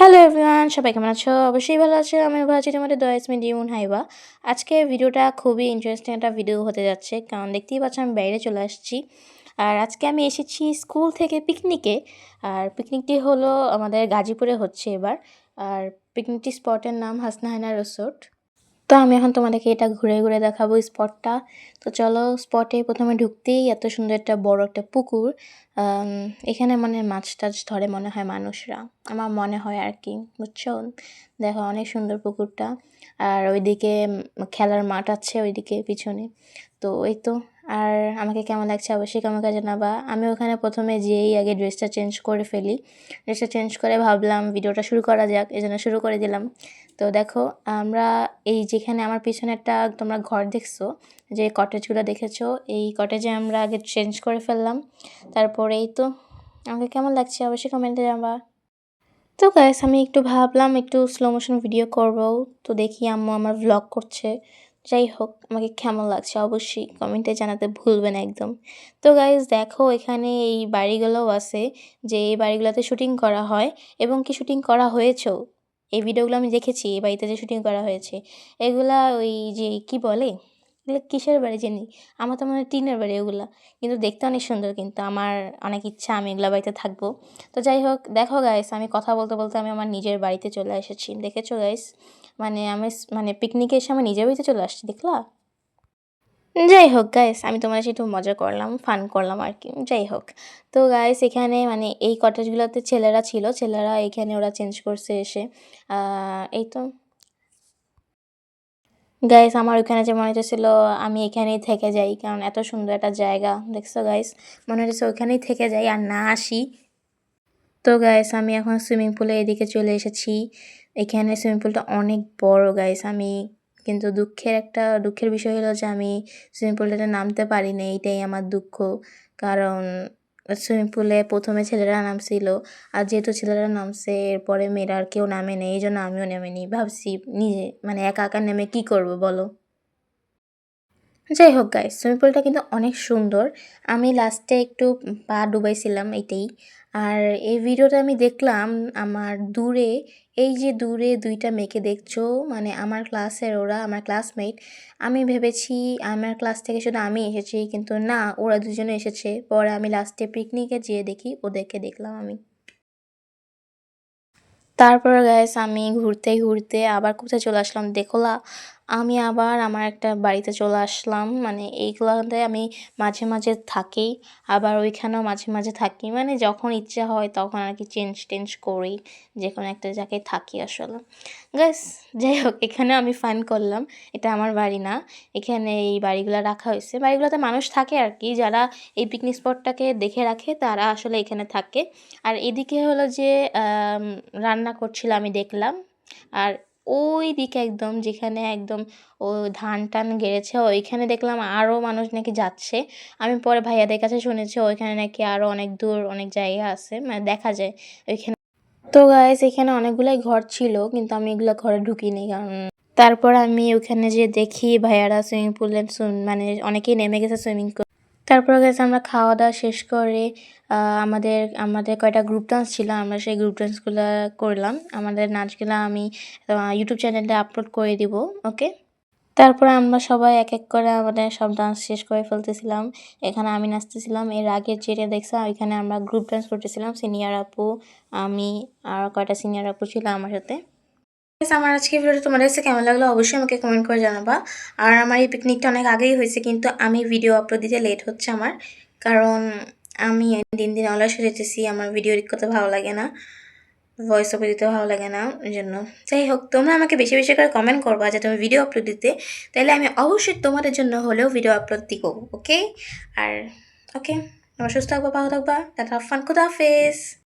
Hello everyone, সবাই কেমন আছো? অবশ্যই ভালো আছো আমি ভাবছি তোমাদের দয়াস মিডিউন হাইবা। আজকে ভিডিওটা খুবই ইন্টারেস্টিং একটা ভিডিও হতে যাচ্ছে, কারণ দেখতেই পাচ্ছ আমি বাইরে চলে আসছি। আর আজকে আমি এসেছি স্কুল থেকে পিকনিকে আর পিকনিকটি হলো আমাদের গাজীপুরে হচ্ছে এবার। আর পিকনিকটি স্পটের নাম হাসনাহানা রিসোর্ট তো আমি এখন তোমাদেরকে এটা ঘুরে ঘুরে দেখাবো স্পটটা। তো চলো স্পটে প্রথমে ঢুকতেই এত সুন্দর একটা বড় একটা পুকুর এখানে মানে মাছ টাছ ধরে মনে হয় মানুষরা। আমার মনে হয় আর কি, বুঝছ? দেখো অনেক সুন্দর পুকুরটা। আর ওইদিকে খেলার মাঠ আছে ওইদিকে পিছনে। তো এই তো আর আমাকে কেমন লাগছে অবশ্যই আমাকে জানাবা। আমি ওখানে প্রথমে যেয়েই আগে ড্রেসটা চেঞ্জ করে ফেলি। ড্রেসটা চেঞ্জ করে ভাবলাম ভিডিওটা শুরু করা যাক, এই জন্য শুরু করে দিলাম। তো দেখো, আমরা এই যেখানে আমার পিছনে একটা তোমরা ঘর দেখছ, যে কটেজগুলো দেখেছ, এই কটেজে আমরা আগে চেঞ্জ করে ফেললাম। তারপরে এই তো, আমাকে কেমন লাগছে অবশ্যই কমেন্টে জানাবা। তো গাইস আমি একটু ভাবলাম, একটু স্লো মোশন ভিডিও করব। তো দেখি আম্মু আমার ভ্লগ করছে। যাই হোক, আমাকে কেমন লাগছে অবশ্যই কমেন্টে জানাতে ভুলবেন একদম। তো গাইজ দেখো এখানে এই বাড়িগুলোও আছে যে এই বাড়িগুলোতে শুটিং করা হয়। এবং কি শুটিং করা হয়েছেও? এই ভিডিওগুলো আমি দেখেছি, এই বাড়িতে যে শুটিং করা হয়েছে। এগুলা ওই যে কি বলে? এগুলো কিসের বাড়ি জানি? আমার তো মনে হয় টিনের বাড়ি ওগুলা কিন্তু দেখতে অনেক সুন্দর কিন্তু আমার অনেক ইচ্ছা আমি এগুলো বাড়িতে থাকব। তো যাই হোক, দেখো গাইস আমি কথা বলতে বলতে আমি আমার নিজের বাড়িতে চলে এসেছি। দেখেছ গাইস মানে আমি মানে পিকনিকে এসে আমি নিজের বাড়িতে চলে আসছি, দেখলা? যাই হোক গাইস আমি তোমার সাথে একটু মজা করলাম ফান করলাম আর কি। যাই হোক, তো গাইস এখানে মানে এই কটেজগুলোতে ছেলেরা ছিল। ছেলেরা এখানে ওরা চেঞ্জ করছে এসে। এই তো গাইস আমার ওখানে যে মনে হচ্ছিল আমি এখানেই থেকে যাই, কারণ এত সুন্দর একটা জায়গা, দেখছ গাইস মনে হচ্ছে ওখানেই থেকে যাই আর না আসি। তো গাইস আমি এখন সুইমিং পুলে এদিকে চলে এসেছি। এখানে সুইমিং পুলটা অনেক বড় গাইস আমি কিন্তু দুঃখের একটা, দুঃখের বিষয় হলো যে আমি সুইমিং পুলটাতে নামতে পারিনি এইটাই আমার দুঃখ। কারণ সুইমিং পুলে প্রথমে ছেলেরা নামছিল, আর যেহেতু ছেলেরা নামছে, এরপরে মেয়েরা আর কেউ নামে নেই, এই জন্য আমিও নেমেনি। ভাবছি নিজে মানে একা একা নেমে কী করব বলো? যাই হোক গাইস সুইমিং পুলটা কিন্তু অনেক সুন্দর। আমি লাস্টে একটু পা ডুবাইছিলাম এটাই আর এই ভিডিওটা আমি দেখলাম, আমার দূরে, এই যে দূরে দুইটা মেয়েকে দেখছ মানে আমার ক্লাসের ওরা, আমার ক্লাসমেট আমি ভেবেছি, আমার ক্লাস থেকে শুধু আমি এসেছি, কিন্তু না, ওরা দুজনে এসেছে। পরে আমি লাস্টে পিকনিকে যেয়ে দেখি, ওদেরকে দেখলাম আমি। তারপর গাইস আমি ঘুরতে ঘুরতে আবার কোথায় চলে আসলাম, দেখলা। আমি আবার আমার একটা বাড়িতে চলে আসলাম। মানে এইগুলোতে আমি মাঝে মাঝে থাকি, আবার ওইখানেও মাঝে মাঝে থাকি। মানে যখন ইচ্ছা হয় তখন আর কি চেঞ্জ টেঞ্জ করি যে কোনো একটা জায়গায় থাকি আসলে। গাইস যাই হোক এখানে আমি ফান করলাম। এটা আমার বাড়ি না। এখানে এই বাড়িগুলো রাখা হয়েছে। বাড়িগুলোতে মানুষ থাকে আর কি। যারা এই পিকনিক স্পটটাকে দেখে রাখে, তারা আসলে এখানে থাকে। আর এদিকে হলো যে রান্না করছিল আমি দেখলাম। আর ওই দিকে একদম যেখানে একদম ও ধান টান গেড়েছে, ওইখানে দেখলাম আরও মানুষ নাকি যাচ্ছে। আমি পরে ভাইয়াদের কাছে শুনেছি ওইখানে নাকি আরও অনেক দূর অনেক জায়গা আছে মানে দেখা যায় ওইখানে। তো গাইস এখানে অনেকগুলাই ঘর ছিল, কিন্তু আমি এগুলো ঘরে ঢুকিনি, কারণ তারপর আমি ওখানে যে দেখি ভাইয়ারা সুইমিং পুলে মানে অনেকেই নেমে গেছে সুইমিং তারপর গেছে আমরা খাওয়া দাওয়া শেষ করে আমাদের আমাদের কয়টা গ্রুপ ডান্স ছিল, আমরা সেই গ্রুপ ডান্সগুলো করলাম। আমাদের নাচগুলো আমি ইউটিউব চ্যানেলে আপলোড করে দিব ওকে তারপরে আমরা সবাই এক এক করে আমাদের সব ডান্স শেষ করে ফেলতেছিলাম। এখানে আমি নাচতেছিলাম, এর আগে যেটা দেখছিলাম ওইখানে আমরা গ্রুপ ডান্স করতেছিলাম। সিনিয়র আপু, আমি, আর কয়টা সিনিয়র আপু ছিল আমার সাথে। আমার আজকে ভিডিওটা তোমাদের কাছে কেমন লাগল অবশ্যই আমাকে কমেন্ট করে জানাবা। আর আমার এই পিকনিকটা অনেক আগেই হয়েছে, কিন্তু আমি ভিডিও আপলোড দিতে লেট হচ্ছে আমার। কারণ আমি দিন দিন অলস হয়ে যেতেছি, আমার ভিডিও করতে ভালো লাগে না ভয়েস ওভার দিতে ভালো লাগে না, ওই জন্য। যাই হোক, তোমরা আমাকে বেশি বেশি করে কমেন্ট করবা যে তুমি ভিডিও আপলোড দিতে। তাহলে আমি অবশ্যই তোমাদের জন্য হলেও ভিডিও আপলোড দিব ওকে আর ওকে তোমরা সুস্থ থাকবা, ভালো থাকবা, টাটা ফান খুদা হাফেজ!